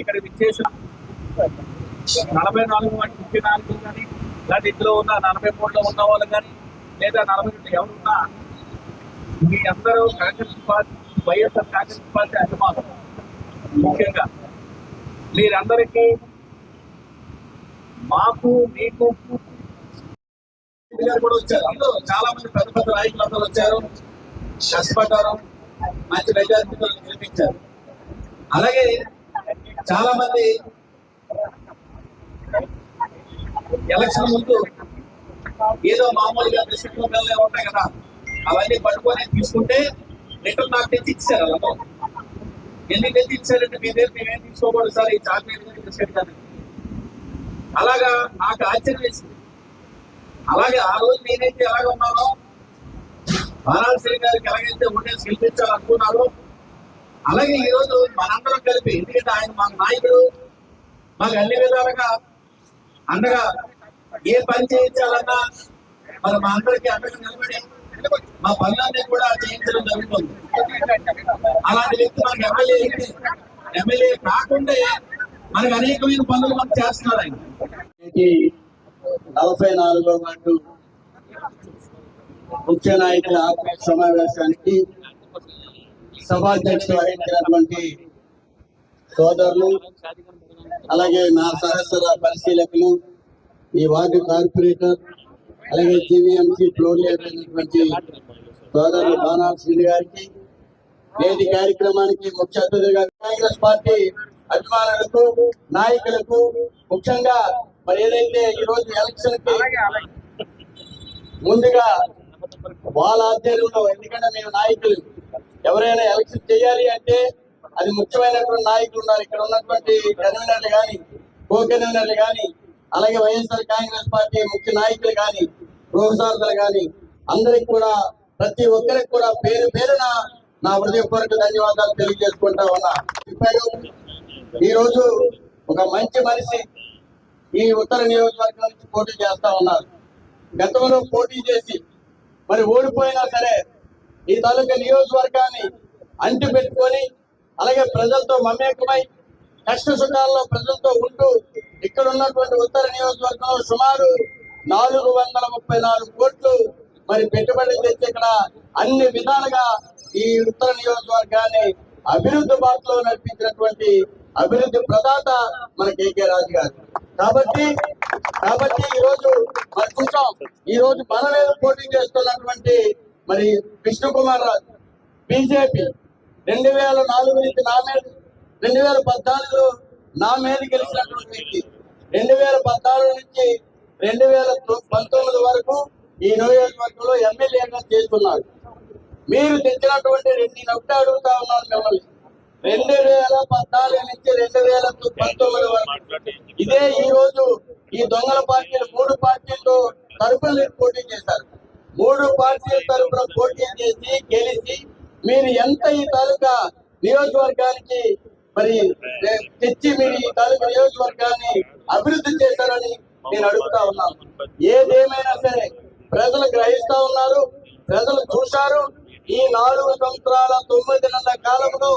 ఇక్కడ విచ్చేసిన నలభై నాలుగు వాటి ముఖ్య నాయకులు కానీ లేదా ఇందులో ఉన్న నలభై మూడులో ఉన్న వాళ్ళు కానీ లేదా నలభై రెండు ఎవరున్నా మీ అందరూ కాంగ్రెస్ పార్టీ వైఎస్ఆర్ కాంగ్రెస్ పార్టీ అభిమానులు. ముఖ్యంగా మీరందరికీ మాకు మీకు కూడా వచ్చారు. అందరూ చాలా మంది పెద్ద పెద్ద నాయకులు అందరూ వచ్చారు. కష్టపడ్డారు మంచి మెజారిటీతో గెలిపించారు. అలాగే చాలా మంది ఎలక్షన్ ముందు ఏదో మామూలుగా డిస్ట్రిక్ట్ ఉంటాయి కదా అవన్నీ పట్టుకొని తీసుకుంటే రిటర్న్ నాకు తెచ్చి ఇచ్చారు వాళ్ళతో ఎందుకు తెచ్చి ఇచ్చారంటే మీ దగ్గర మేమేం తీసుకోకూడదు సార్ ఈ చాక్లెట్ బిస్కెట్ కానీ అలాగా నాకు ఆశ్చర్యం వేసింది. అలాగే ఆ రోజు నేనైతే ఎలాగ ఉన్నానో వారాణసి గారికి ఎలాగైతే ఉండేసి గెలిపించాలనుకున్నారో అలాగే ఈరోజు మనందరం కలిపి ఎందుకంటే ఆయన మా నాయకుడు మాకు అన్ని విధాలుగా అండగా ఏ పని చేయించాలన్నా మరి మా అందరికి అండగా నిలబడి మా పనులన్నీ కూడా చేయించడం జరుగుతుంది. అలాంటి వ్యక్తి మనకు ఎమ్మెల్యే ఎమ్మెల్యే కాకుండా మనకు అనేకమైన పనులు మనం చేస్తున్నారు ఆయన. ఈ నలభై నాలుగో వార్డు ముఖ్య నాయకుల సమావేశానికి సభాధ్యక్షులు వహించినటువంటి సోదరులు అలాగే నా సహస్ర పరిశీలకులు ఈ వార్డు కార్పొరేటర్ అలాగే జీవీఎంసీ ఫ్లోర్ అయినటువంటి సోదరులు బాణాల శ్రీ గారికి నేటి కార్యక్రమానికి ముఖ్య అతిథిగా కాంగ్రెస్ పార్టీ అభిమానులకు నాయకులకు ముఖ్యంగా మరి ఏదైతే ఈ రోజు ఎలక్షన్కి ముందుగా వాళ్ళ ఆధ్వర్యంలో ఎందుకంటే మేము నాయకులు ఎవరైనా ఎలక్షన్ చేయాలి అంటే అది ముఖ్యమైనటువంటి నాయకులు ఉన్నారు. ఇక్కడ ఉన్నటువంటి కన్వీనర్లు కానీ కో కన్వీనర్లు కానీ అలాగే వైఎస్ఆర్ కాంగ్రెస్ పార్టీ ముఖ్య నాయకులు కానీ ప్రోత్సాహకులు కానీ అందరికి కూడా ప్రతి ఒక్కరికి కూడా పేరు పేరున నా హృదయపూర్వక ధన్యవాదాలు తెలియజేసుకుంటా ఉన్నా. ఈరోజు ఈ రోజు ఒక మంచి మనిషి ఈ ఉత్తర నియోజకవర్గం నుంచి పోటీ చేస్తా ఉన్నారు. గతంలో పోటీ చేసి మరి ఓడిపోయినా సరే ఈ తాలూకా నియోజకవర్గాన్ని అంటి పెట్టుకొని అలాగే ప్రజలతో మమేకమై కష్ట సుఖాల్లో ప్రజలతో ఉంటూ ఇక్కడ ఉన్నటువంటి ఉత్తర నియోజకవర్గంలో సుమారు నాలుగు వందల ముప్పై నాలుగు కోట్లు మరి పెట్టుబడి తెచ్చి ఇక్కడ అన్ని విధాలుగా ఈ ఉత్తర నియోజకవర్గాన్ని అభివృద్ధి బాటలో నడిపించినటువంటి అభివృద్ధి ప్రదాత మన కేకే రాజు గారు. కాబట్టి కాబట్టి ఈ రోజు మరి చూసాం. ఈ రోజు మన మీద పోటీ చేస్తున్నటువంటి మరి విష్ణు కుమార్ రాజు బీజేపీ రెండు వేల నాలుగు నుంచి నా మీద రెండు వేల పద్నాలుగులో నా మీద గెలిచినటువంటి వ్యక్తి రెండు వేల పద్నాలుగు నుంచి రెండు వేల పంతొమ్మిది వరకు ఈ నియోజకవర్గంలో ఎమ్మెల్యేగా చేస్తున్నాడు. మీరు తెచ్చినటువంటి రెండు నేను అడుగుతా ఉన్నాను మిమ్మల్ని. రెండు వేల పద్నాలుగు నుంచి రెండు వేల పంతొమ్మిది వరకు. ఇదే ఈ రోజు ఈ దొంగల పార్టీలు మూడు పార్టీలతో తరపున పోటీ చేశారు. మూడు పార్టీల తరపున పోటీ చేసి గెలిచి మీరు ఎంత ఈ తాలూకా నియోజకవర్గానికి మరి తెచ్చి మీరు ఈ తాలూకా నియోజకవర్గాన్ని అభివృద్ధి చేశారని నేను అడుగుతా ఉన్నాను ఏదేమైనా సరే ప్రజలు గ్రహిస్తా ఉన్నారు ప్రజలు చూశారు. ఈ నాలుగు సంవత్సరాల తొమ్మిది నెలల కాలంలో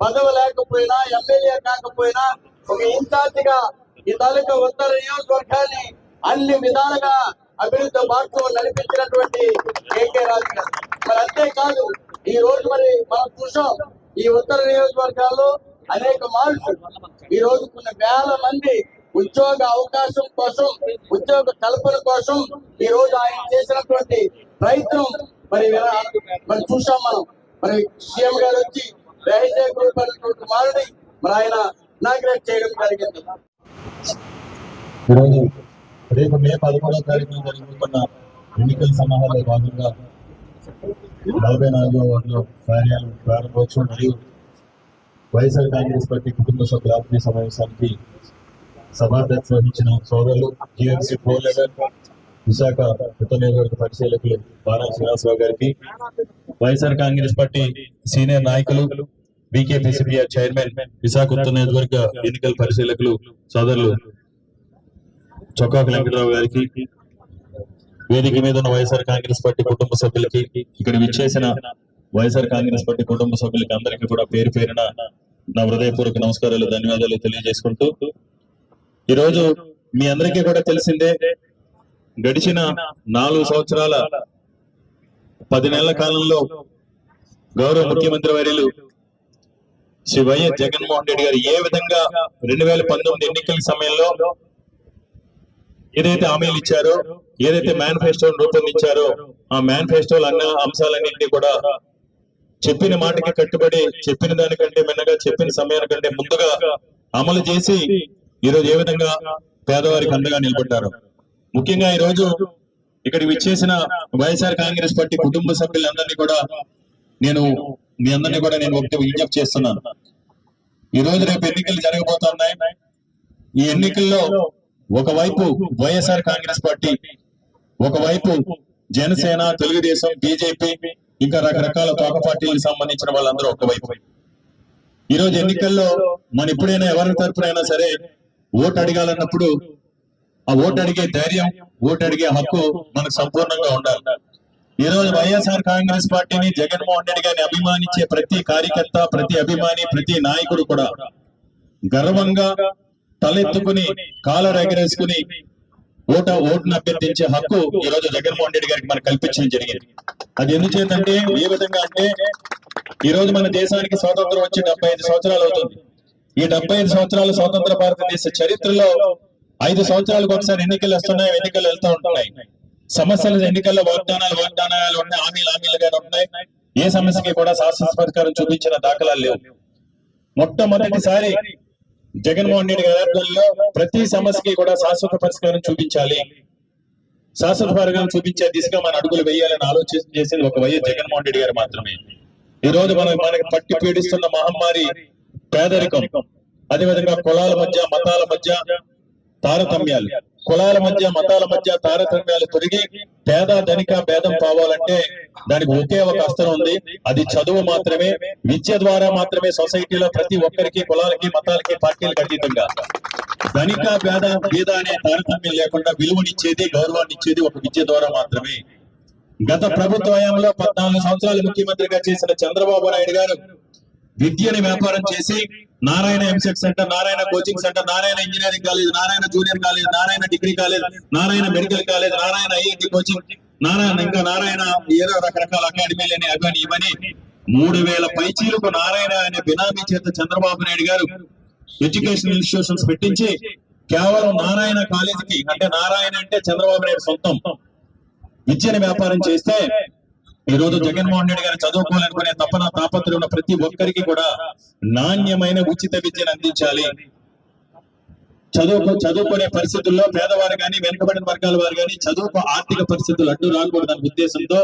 పదవి లేకపోయినా ఎమ్మెల్యే కాకపోయినా ఒక ఇన్ఛార్జిగా ఈ తాలూకా ఉత్తర నియోజకవర్గాన్ని అన్ని విధాలుగా అభివృద్ధి బాటలో నడిపించినటువంటి కేకే రాజు గారు మరి అంతేకాదు ఈ రోజు మరి మనం చూసాం ఈ ఉత్తర నియోజకవర్గాల్లో అనేక మార్పులు. ఈ రోజు కొన్ని వేల మంది ఉద్యోగ అవకాశం కోసం ఉద్యోగ కల్పన కోసం ఈ రోజు ఆయన చేసినటువంటి ప్రయత్నం మరి మరి చూసాం మనం. మరి సీఎం గారు వచ్చి రహస్య గ్రూప్ అనేటువంటి మరి ఆయన ఇనాగ్రేట్ చేయడం జరిగింది. ఈరోజు రేపు మే పదమూడవ తారీఖున జరుగుతున్న ఎన్నికల సన్నాహాల్లో భాగంగా నలభై నాలుగో వార్డులో కార్యాలయం ప్రారంభోత్సవం మరియు వైఎస్ఆర్ కాంగ్రెస్ పార్టీ కుటుంబ సభ్యుల ఆత్మీయ సమావేశానికి సభాధ్యక్ష వహించిన సోదరులు జిఎంసీ ప్రో లీడర్ విశాఖ ఉత్తర నియోజకవర్గ పరిశీలకులు బాణా శ్రీనివాసరావు గారికి వైఎస్ఆర్ కాంగ్రెస్ పార్టీ సీనియర్ నాయకులు బీకేపీసీపీఆర్ చైర్మన్ విశాఖ ఉత్తర నియోజకవర్గ ఎన్నికల పరిశీలకులు సోదరులు చొక్కాకు వెంకటరావు గారికి వేదిక మీద ఉన్న వైఎస్ఆర్ కాంగ్రెస్ పార్టీ కుటుంబ సభ్యులకి ఇక్కడ విచ్చేసిన వైఎస్ఆర్ కాంగ్రెస్ పార్టీ కుటుంబ సభ్యులకి అందరికీ కూడా పేరు పేరున నా హృదయపూర్వక నమస్కారాలు ధన్యవాదాలు తెలియజేసుకుంటూ ఈరోజు మీ అందరికీ కూడా తెలిసిందే గడిచిన నాలుగు సంవత్సరాల పది నెలల కాలంలో గౌరవ ముఖ్యమంత్రి వర్యులు శ్రీ వైఎస్ జగన్మోహన్ రెడ్డి గారు ఏ విధంగా రెండు వేల పంతొమ్మిది ఎన్నికల సమయంలో ఏదైతే హామీలు ఇచ్చారో ఏదైతే మేనిఫెస్టోను రూపొందించారో ఆ మేనిఫెస్టోలు అన్న అంశాలన్నింటినీ కూడా చెప్పిన మాటకి కట్టుబడి చెప్పిన దానికంటే మిన్నగా చెప్పిన సమయానికంటే ముందుగా అమలు చేసి ఈరోజు ఏ విధంగా పేదవారికి అండగా నిలబడ్డారు. ముఖ్యంగా ఈ రోజు ఇక్కడికి విచ్చేసిన వైఎస్ఆర్ కాంగ్రెస్ పార్టీ కుటుంబ సభ్యులందరినీ కూడా నేను మీ అందరినీ కూడా నేను ఒకటి విజ్ఞప్తి చేస్తున్నాను. ఈ రోజు రేపు ఎన్నికలు జరగబోతున్నాయి. ఈ ఎన్నికల్లో ఒకవైపు వైఎస్ఆర్ కాంగ్రెస్ పార్టీ ఒకవైపు జనసేన తెలుగుదేశం బీజేపీ ఇంకా రకరకాల తోక పార్టీలకు సంబంధించిన వాళ్ళందరూ ఒకవైపు. ఈ రోజు ఎన్నికల్లో మన ఎప్పుడైనా ఎవరి తరఫునైనా సరే ఓటు అడగాలన్నప్పుడు ఆ ఓటు అడిగే ధైర్యం ఓటు అడిగే హక్కు మనకు సంపూర్ణంగా ఉండాలి. ఈ రోజు వైఎస్ఆర్ కాంగ్రెస్ పార్టీని జగన్మోహన్ రెడ్డి గారిని అభిమానించే ప్రతి కార్యకర్త ప్రతి అభిమాని ప్రతి నాయకుడు కూడా గర్వంగా తలెత్తుకుని కాలర్ ఎగరేసుకుని ఓట ఓటును అభ్యర్థించే హక్కు ఈ రోజు జగన్మోహన్ రెడ్డి గారికి మనకు కల్పించడం జరిగింది. అది ఎందుచేతంటే ఏ విధంగా అంటే ఈ రోజు మన దేశానికి స్వాతంత్రం వచ్చి డెబ్బై ఐదు సంవత్సరాలు అవుతుంది. ఈ డెబ్బై ఐదు సంవత్సరాల స్వాతంత్ర భారతదేశ చరిత్రలో ఐదు సంవత్సరాలకు ఒకసారి ఎన్నికలు వస్తున్నాయి ఎన్నికలు వెళ్తూ ఉంటున్నాయి. సమస్యలు ఎన్నికల్లో వాగ్దానాలు వాగ్దానాలు ఉన్నాయి హామీలు హామీలుగానే ఉన్నాయి. ఏ సమస్యకి కూడా శాశ్వత పరిష్కారం చూపించిన దాఖలాలు లేవు. మొట్టమొదటిసారి జగన్మోహన్ రెడ్డి గారి ఆధ్వర్యంలో ప్రతి సమస్యకి కూడా శాశ్వత పరిష్కారం చూపించాలి. శాశ్వత పరిష్కారం చూపించే దిశగా మన అడుగులు వేయాలని ఆలోచన చేసింది ఒక వైఎస్ జగన్మోహన్ రెడ్డి గారు మాత్రమే. ఈ రోజు మనం మనకి పట్టి పీడిస్తున్న మహమ్మారి పేదరికం అదేవిధంగా కులాల మధ్య మతాల మధ్య తారతమ్యాలు. కులాల మధ్య మతాల మధ్య తారతమ్యాలు తొలగి పేద ధనిక భేదం కావాలంటే దానికి ఒకే ఒక అస్త్రం ఉంది. అది చదువు మాత్రమే విద్య ద్వారా మాత్రమే సొసైటీలో ప్రతి ఒక్కరికి కులాలకి మతాలకి పార్టీలకు అతీతంగా. ధనిక పేద పేద అనే తారతమ్యం లేకుండా విలువనిచ్చేది గౌరవాన్ని ఇచ్చేది ఒక విద్య ద్వారా మాత్రమే. గత ప్రభుత్వ హయాంలో పద్నాలుగు సంవత్సరాలు ముఖ్యమంత్రిగా చేసిన చంద్రబాబు నాయుడు గారు విద్యని వ్యాపారం చేసి Narayana EAMCET centre Narayana coaching centre Narayana engineering college Narayana junior college Narayana degree college Narayana medical college Narayana IIT coaching Narayana ఇంకా నారాయణ ఏదో రకరకాల అకాడమీలు అని అవని ఇవని మూడు వేల పైచీలకు నారాయణ అనే బినామీ చేత చంద్రబాబు నాయుడు గారు ఎడ్యుకేషన్ ఇన్స్టిట్యూషన్స్ పెట్టించి కేవలం నారాయణ కాలేజీకి అంటే నారాయణ అంటే చంద్రబాబు నాయుడు సొంతం. విద్యని వ్యాపారం చేస్తే ఈ రోజు జగన్మోహన్ రెడ్డి గారు చదువుకోవాలనుకునే తపన తాపత్రయం ఉన్న ప్రతి ఒక్కరికి కూడా నాణ్యమైన ఉచిత విద్యను అందించాలి. చదువుకు చదువుకునే పరిస్థితుల్లో పేదవారు కానీ వెనుకబడిన వర్గాల వారు కానీ చదువుకు ఆర్థిక పరిస్థితులు అడ్డు రాకూడదన్న ఉద్దేశంతో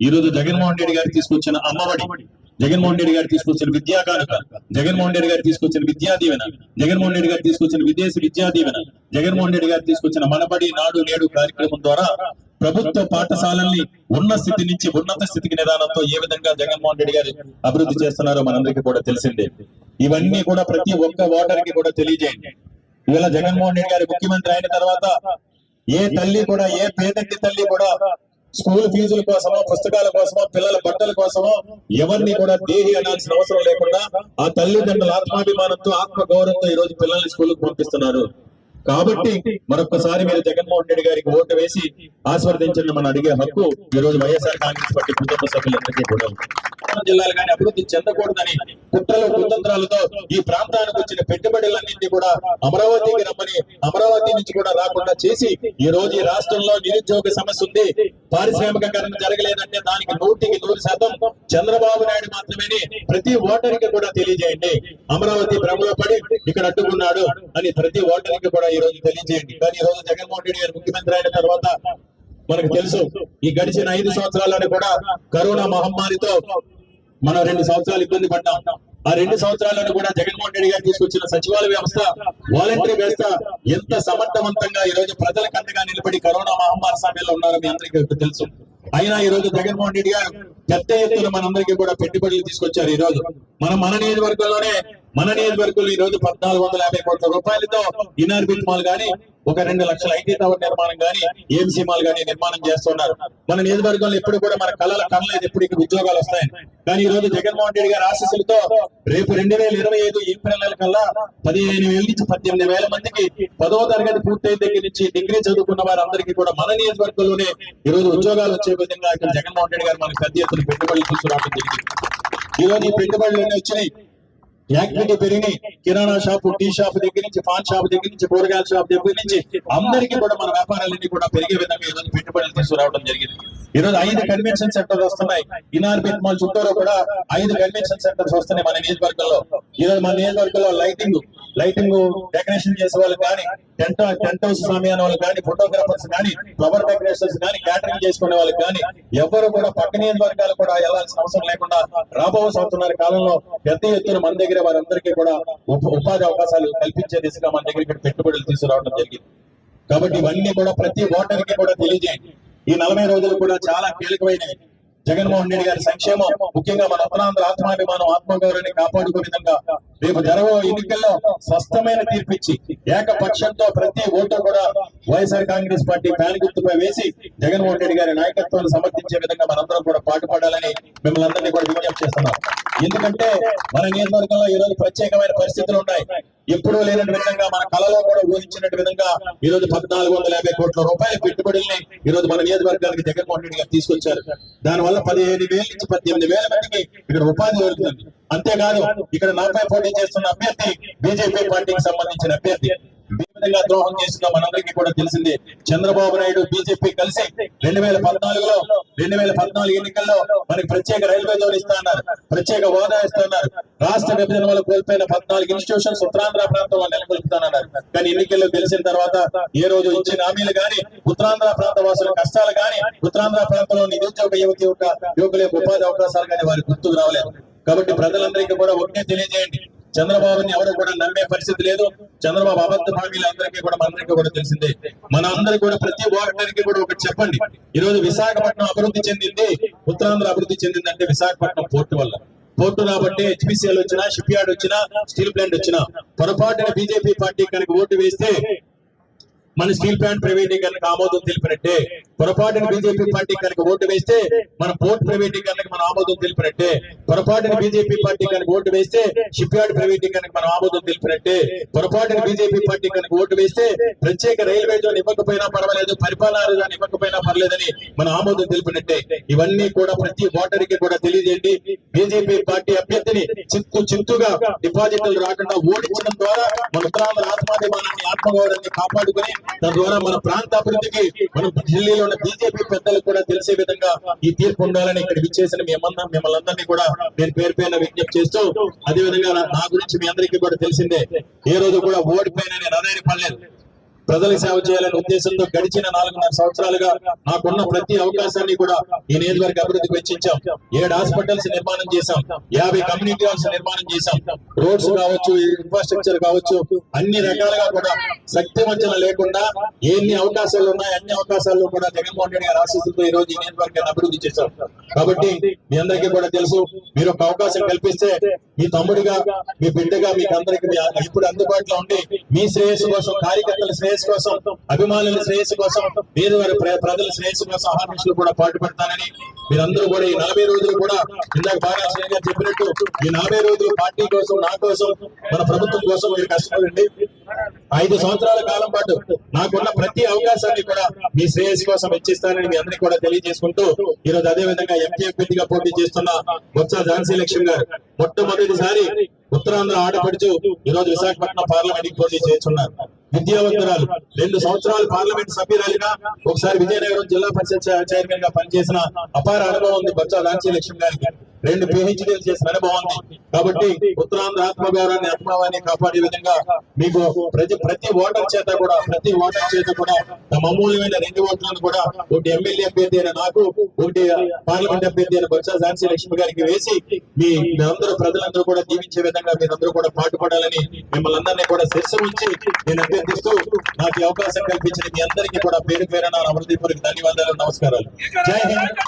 ఈ రోజు జగన్మోహన్ రెడ్డి గారు తీసుకొచ్చిన అమ్మఒడి జగన్మోహన్ రెడ్డి గారు తీసుకొచ్చిన విద్యా కానుక జగన్మోహన్ రెడ్డి గారు తీసుకొచ్చిన విద్యా దీవెన జగన్మోహన్ రెడ్డి గారు తీసుకొచ్చిన విదేశీ విద్యా దీవెన జగన్మోహన్ రెడ్డి గారు తీసుకొచ్చిన మనబడి నాడు నేడు కార్యక్రమం ద్వారా ప్రభుత్వ పాఠశాలల్ని ఉన్న స్థితి నుంచి ఉన్నత స్థితికి నిదానంతో ఏ విధంగా జగన్మోహన్ రెడ్డి గారు అభివృద్ధి చేస్తున్నారో మనందరికీ కూడా తెలిసిందే. ఇవన్నీ కూడా ప్రతి ఒక్క ఓటర్కి కూడా తెలియజేయండి. ఇవాళ జగన్మోహన్ రెడ్డి గారు ముఖ్యమంత్రి అయిన తర్వాత ఏ తల్లి కూడా ఏ పేదంటి తల్లి కూడా స్కూల్ ఫీజుల కోసమో పుస్తకాల కోసమో పిల్లల బట్టల కోసమో ఎవరిని కూడా దేహి అనాల్సిన అవసరం లేకుండా ఆ తల్లిదండ్రుల ఆత్మాభిమానంతో ఆత్మ గౌరవంతో ఈ రోజు పిల్లల్ని స్కూల్కి పంపిస్తున్నారు. కాబట్టి మరొకసారి మీరు జగన్మోహన్ రెడ్డి గారికి ఓటు వేసి ఆస్వాదించండి మనం అడిగే హక్కు ఈ రోజు వైఎస్ఆర్ కాంగ్రెస్ పార్టీ కుటుంబ సభ్యులందరికీ కూడా ఉంది. జిల్లాలు కానీ అభివృద్ధి చెందకూడదని కుట్రలు కుతంత్రాలతో ఈ ప్రాంతానికి వచ్చిన పెట్టుబడులన్నింటినీ కూడా అమరావతికి రమ్మని అమరావతి నుంచి కూడా రాకుండా చేసి ఈ రోజు ఈ రాష్ట్రంలో నిరుద్యోగ సమస్య ఉంది పారిశ్రామికీకరణ జరగలేదంటే దానికి నూటికి నూరు శాతం చంద్రబాబు నాయుడు మాత్రమే ప్రతి ఓటరికి కూడా తెలియజేయండి అమరావతి భ్రమలో పడి ఇక్కడ అడ్డుకున్నాడు అని ప్రతి ఓటరికి కూడా ఈ రోజు తెలియజేయండి కానీ ఈ రోజు జగన్మోహన్ రెడ్డి గారు ముఖ్యమంత్రి అయిన తర్వాత మనకు తెలుసు ఈ గడిచిన ఐదు సంవత్సరాల్లోనే కూడా కరోనా మహమ్మారితో మనం రెండు సంవత్సరాలు ఇబ్బంది పడ్డాం. ఆ రెండు సంవత్సరాలను కూడా జగన్మోహన్ రెడ్డి గారు తీసుకొచ్చిన సచివాలయ వ్యవస్థ వాలంటరీ వ్యవస్థ ఎంత సమర్థవంతంగా ఈ రోజు ప్రజలకు అండగా నిలబడి కరోనా మహమ్మారి సమయంలో ఉన్నారో మీ అందరికీ తెలుసు. అయినా ఈ రోజు జగన్మోహన్ రెడ్డి గారు పెద్ద ఎత్తున మనందరికీ కూడా పెట్టుబడులు తీసుకొచ్చారు ఈ రోజు మనం మన నియోజకవర్గంలోనే మన నియోజకవర్గంలో ఈ రోజు పద్నాలుగు వందల యాభై కోట్ల రూపాయలతో ఇన్ఆర్బిట్ మాల్ గాని ఒక రెండు లక్షల ఐటీ టవర్ నిర్మాణం గాని ఏఎంసీ మాల్ గానీ నిర్మాణం చేస్తున్నారు. మన నియోజకవర్గంలో ఎప్పుడు కూడా మన కళల కనలేదు ఎప్పుడు ఇక్కడ ఉద్యోగాలు వస్తాయి కానీ ఈ రోజు జగన్మోహన్ రెడ్డి గారి ఆశీస్సులతో రేపు రెండు వేల ఇరవై ఐదు ఏప్రిల్ నెల కల్లా పదిహేను వేల నుంచి పద్దెనిమిది వేల మందికి పదవ తరగతి పూర్తయిన దగ్గర నుంచి డిగ్రీ చదువుకున్న వారందరికీ కూడా మన నియోజకవర్గంలోనే ఈ రోజు ఉద్యోగాలు వచ్చే విధంగా ఇక్కడ జగన్మోహన్ రెడ్డి గారు మనకు పెద్ద ఎత్తున పెట్టుబడులు తీసుకురావడం జరిగింది. ఈ రోజు ఈ పెట్టుబడులు వచ్చినాయి. యాక్టివిటీ పెరిగినాయి. కిరాణా షాపు టీ షాప్ దగ్గర నుంచి పాన్ షాప్ దగ్గర నుంచి కూరగాయల షాప్ దగ్గర నుంచి అందరికీ కూడా మన వ్యాపారాలన్నీ కూడా పెరిగే విధంగా ఏదైనా పెట్టుబడులు తీసుకురావడం జరిగింది. ఈ రోజు ఐదు కన్వెన్షన్ సెంటర్స్ వస్తున్నాయి. ఇనార్బిట్ మాల్ చుట్టూరు కూడా ఐదు కన్వెన్షన్ సెంటర్స్ వస్తున్నాయి మన నియోజకవర్గంలో. ఈ రోజు మన నియోజకవర్గంలో లైటింగ్ లైటింగ్ డెకరేషన్ చేసే వాళ్ళు కానీ టెంట్ టెంట్ హౌస్ సమయాన వాళ్ళు కానీ ఫోటోగ్రాఫర్స్ కానీ ఫ్లవర్ డెకరేషన్స్ కానీ క్యాటరింగ్ చేసుకునే వాళ్ళకి కానీ ఎవరు కూడా పక్క నియోజకవర్గాలు కూడా వెళ్ళాల్సిన అవసరం లేకుండా రాబో సంవత్సరాల కాలంలో పెద్ద ఎత్తున మన దగ్గర వారందరికీ కూడా ఉప- ఉపాధి అవకాశాలు కల్పించే దిశగా మన దగ్గర ఇక్కడ పెట్టుబడులు తీసుకురావడం జరిగింది. కాబట్టి ఇవన్నీ కూడా ప్రతి ఓటర్కి కూడా తెలియజేయండి. ఈ నలభై రోజులు కూడా చాలా కీలకమైనవి. జగన్మోహన్ రెడ్డి గారి సంక్షేమం ముఖ్యంగా మన ఉత్తరాంధ్ర ఆత్మాభిమానం ఆత్మగౌరవాన్ని కాపాడుకునే విధంగా రేపు జరగో ఎన్నికల్లో స్పష్టమైన తీర్పిచ్చి ఏకపక్షంతో ప్రతి ఓటు కూడా వైఎస్ఆర్ కాంగ్రెస్ పార్టీ ప్యాన్ గుర్తుపై వేసి జగన్మోహన్ రెడ్డి గారి నాయకత్వాన్ని సమర్థించే విధంగా మనందరం కూడా పాటుపడాలని మిమ్మల్ని అందరినీ కూడా విజ్ఞప్తి చేస్తున్నాం. ఎందుకంటే మన నియోజకవర్గంలో ఈ రోజు ప్రత్యేకమైన పరిస్థితులు ఉన్నాయి. ఎప్పుడూ లేనటువంటి విధంగా మన కళలో కూడా ఊహించినట్టు విధంగా ఈ రోజు పద్నాలుగు వందల యాభై కోట్ల రూపాయల పెట్టుబడుల్ని ఈ రోజు మన నియోజకవర్గానికి జగన్మోహన్ రెడ్డి గారు తీసుకొచ్చారు. దానివల్ల పదిహేను వేల నుంచి పద్దెనిమిది వేల మందికి ఇక్కడ ఉపాధి దొరుకుతుంది. అంతేకాదు ఇక్కడ నాపై పోటీ చేస్తున్న అభ్యర్థి బీజేపీ పార్టీకి సంబంధించిన అభ్యర్థి. ఏ ద్రోహం చేసిందో మనందరికీ కూడా తెలిసిందే. చంద్రబాబు నాయుడు బీజేపీ కలిసి రెండు వేల పద్నాలుగులో రెండు వేల పద్నాలుగు ఎన్నికల్లో మనకి ప్రత్యేక రైల్వే జోన్ ఇస్తా అన్నారు. ప్రత్యేక హోదా ఇస్తా అన్నారు. రాష్ట్ర విభజన వల్ల కోల్పోయిన పద్నాలుగు ఇన్స్టిట్యూషన్స్ ఉత్తరాంధ్ర ప్రాంతంలో నెలకొల్పుతానన్నారు. కానీ ఎన్నికల్లో గెలిచిన తర్వాత ఏ రోజు ఇచ్చిన హామీలు గాని ఉత్తరాంధ్ర ప్రాంత వాసుల కష్టాలు గాని ఉత్తరాంధ్ర ప్రాంతంలో నిరుద్యోగ యువతి యొక్క యువకుల యొక్క ఉపాధి అవకాశాలు కానీ వారికి గుర్తుకు రావలేదు. కాబట్టి ప్రజలందరికీ కూడా ఒకటే తెలియజేయండి. చంద్రబాబుని ఎవరు కూడా నమ్మే పరిస్థితి లేదు. చంద్రబాబు అబద్ధ హామీలు అందరికీ కూడా మనందరికీ కూడా తెలిసిందే. మన అందరికీ కూడా ప్రతి ఓటర్కి కూడా ఒకటి చెప్పండి. ఈ రోజు విశాఖపట్నం అభివృద్ధి చెందింది. ఉత్తరాంధ్ర అభివృద్ధి చెందింది అంటే విశాఖపట్నం పోర్టు వల్ల. పోర్టు కాబట్టి హెచ్పిసిఎల్ వచ్చినా షిప్ యార్డ్ వచ్చినా స్టీల్ ప్లాంట్ వచ్చినా. పొరపాటున బీజేపీ పార్టీ కనుక ఓటు వేస్తే మన స్టీల్ ప్లాంట్ ప్రైవేటీకరణకు ఆమోదం తెలిపినట్టే పొరపాటున బీజేపీ పార్టీ కనుక ఓటు వేస్తే మన పోర్ట్ ప్రైవేటీకరణకు మన ఆమోదం తెలిపినట్టే పొరపాటున బీజేపీ పార్టీ కనుక ఓటు వేస్తే షిప్ యార్డ్ ప్రైవేటీకరణకు మనం ఆమోదం తెలిపినట్టే పొరపాటున బీజేపీ పార్టీ కనుక ఓటు వేస్తే ప్రత్యేక రైల్వే జోన్ ఇవ్వకపోయినా పర్వాలేదు పరిపాలనా జోన్ ఇవ్వకపోయినా పర్లేదని మన ఆమోదం తెలిపినట్టే. ఇవన్నీ కూడా ప్రతి ఓటర్కి కూడా తెలియజేయండి. బీజేపీ పార్టీ అభ్యర్థిని చిత్తు చింతుగా డిపాజిట్లు రాకుండా ఓడించడం ద్వారా మన ఉత్తరాంధ్ర ఆత్మాభిమానాన్ని ఆత్మగౌరవాన్ని కాపాడుకుని తద్వారా మన ప్రాంత అభివృద్ధికి మన ఢిల్లీలో ఉన్న బీజేపీ పెద్దలకు కూడా తెలిసే విధంగా ఈ తీర్పు ఉండాలని ఇక్కడ విచ్చేసిన మేమన్నా మిమ్మల్ని అందరినీ కూడా నేను పేరు పైన విజ్ఞప్తి చేస్తూ అదే విధంగా నా- గురించి మీ అందరికీ కూడా తెలిసిందే. ఏ రోజు కూడా ఓడిపోయిన నేను అనేది పడలేదు ప్రజలకు సేవ చేయాలనే ఉద్దేశంతో గడిచిన నాలుగున్నర సంవత్సరాలుగా నాకున్న ప్రతి అవకాశాన్ని కూడా ఈ నియోజకవర్గ అభివృద్ధికి వెచ్చించాం. ఏడు హాస్పిటల్స్ నిర్మాణం చేశాం. యాభై కమ్యూనిటీ హాల్స్ నిర్మాణం చేశాం. రోడ్స్ కావచ్చు ఇన్ఫ్రాస్ట్రక్చర్ కావచ్చు అన్ని రకాలుగా కూడా శక్తి వంచన లేకుండా ఎన్ని అవకాశాలు ఉన్నాయి అన్ని అవకాశాల్లో కూడా జగన్మోహన్ రెడ్డి గారి ఆశీస్సులతో ఈ రోజు ఈ నియోజకవర్గాన్ని అభివృద్ధి చేశాం కాబట్టి మీ అందరికీ కూడా తెలుసు మీరు ఒక అవకాశం కల్పిస్తే మీ తమ్ముడిగా మీ బిడ్డగా మీకు అందరికి ఇప్పుడు అందుబాటులో ఉండి మీ శ్రేయస్సు కోసం కార్యకర్తల శ్రేయస్సు కోసం అభిమానుల శ్రేయస్సు కోసం పేదవారి ప్ర- ప్రజల శ్రేయస్సు కోసం ఆహర్నిశలు కూడా పాటుపడతానని మీరందరూ కూడా ఈ నలభై రోజులు కూడా ఇందాక బాగా శ్రేణి చెప్పినట్టు ఈ నలభై రోజులు పార్టీ కోసం నా కోసం మన ప్రభుత్వం కోసం మీరు కష్టపడండి. ఐదు సంవత్సరాల కాలం పాటు నాకున్న ప్రతి అవకాశాన్ని కూడా మీ శ్రేయస్సు కోసం ఇచ్చిస్తానని మీ అందరికీ కూడా తెలియజేసుకుంటూ ఈ రోజు అదే విధంగా ఎంపీ అభ్యర్థిగా పోటీ చేస్తున్న బొత్స ఝాన్సీ లక్ష్మి గారు మొట్టమొదటిసారి ఉత్తరాంధ్ర ఆడపడుచు ఈ రోజు విశాఖపట్నం పార్లమెంట్ పోటీ చేస్తున్నారు. విద్యావంతురాలు. రెండు సంవత్సరాలు పార్లమెంట్ సభ్యురాలిగా ఒకసారి విజయనగరం జిల్లా పరిషత్ చైర్మన్గా పనిచేసిన అపార అనుభవం ఉంది బొత్స ఝాన్సీ లక్ష్మి గారికి. రెండు పిహెచ్డీలు చేసిన అనుభవం ఉంది కాబట్టి ఉత్తరాంధ్ర ఆత్మగౌరవాన్ని ఆత్మభావాన్ని కాపాడే విధంగా మీకు ప్రతి ప్రతి ఓటర్ చేత కూడా ప్రతి ఓటర్ చేత కూడా తమ అమూల్యమైన రెండు ఓట్లను కూడా ఒకటి ఎమ్మెల్యే అభ్యర్థి అయిన నాకు ఒకటి పార్లమెంట్ అభ్యర్థి అయిన బొత్స ఝాన్సీ లక్ష్మి గారికి వేసి మీ మీరందరూ ప్రజలందరూ కూడా దీవించే విధంగా మీరందరూ కూడా పాటుపడాలని మిమ్మల్ని అందరినీ కూడా శిరస్సు ఉంచి నేను అభ్యర్థిస్తూ నాకు అవకాశం కల్పించిన మీ అందరికీ కూడా పేరు పేరున నా హృదయపూర్వక ధన్యవాదాలు నమస్కారాలు. జై హింద్.